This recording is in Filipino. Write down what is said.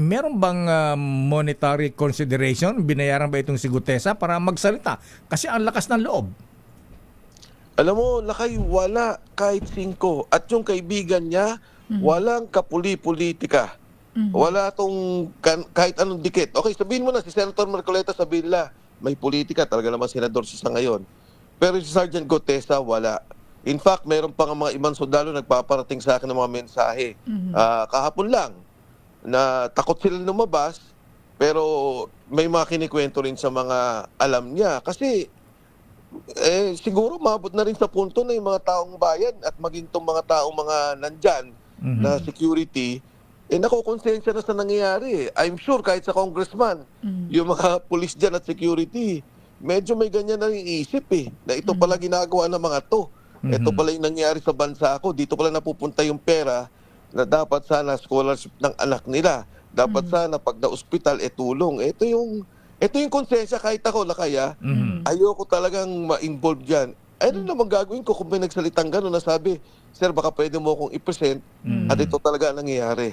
meron bang ah, monetary consideration? Binayaran ba itong si Gutesa para magsalita? Kasi ang lakas ng loob. Alam mo, lakay wala kahit singko. At yung kaibigan niya, walang kapuli-politika. Wala tong kan- kahit anong dikit. Okay, sabihin mo na si Senator Marcoleta sabihin nila, may politika, talaga naman senador siya sa ngayon. Pero si Sergeant Gotesa, wala. In fact, mayroon pa nga mga ibang sundalo nagpaparating sa akin ng mga mensahe. Ah, kahapon lang, na takot sila lumabas, pero may mga kinikwento rin sa mga alam niya. Kasi eh siguro mabot na rin sa punto na yung mga taong bayan at maging tong mga taong mga nandyan Mhm. na security, eh nakukonsensya na sa nangyayari. eh. I'm sure kahit sa congressman, yung mga police dyan at security, medyo may ganyan na rin isip eh, na ito pala ginagawa ng mga to. Ito pala yung nangyayari sa bansa ko. Dito pala napupunta yung pera na dapat sana scholarship ng anak nila. Dapat sana pag na-hospital, eh tulong. Ito yung, ito yung konsensya kahit ako, Lakaya, Mhm. ayoko talagang ma-involve dyan. Ano naman gagawin ko kung may nagsalitang gano'n na sabi, Sir, baka pwede mo akong i-present at ito talaga ang nangyayari.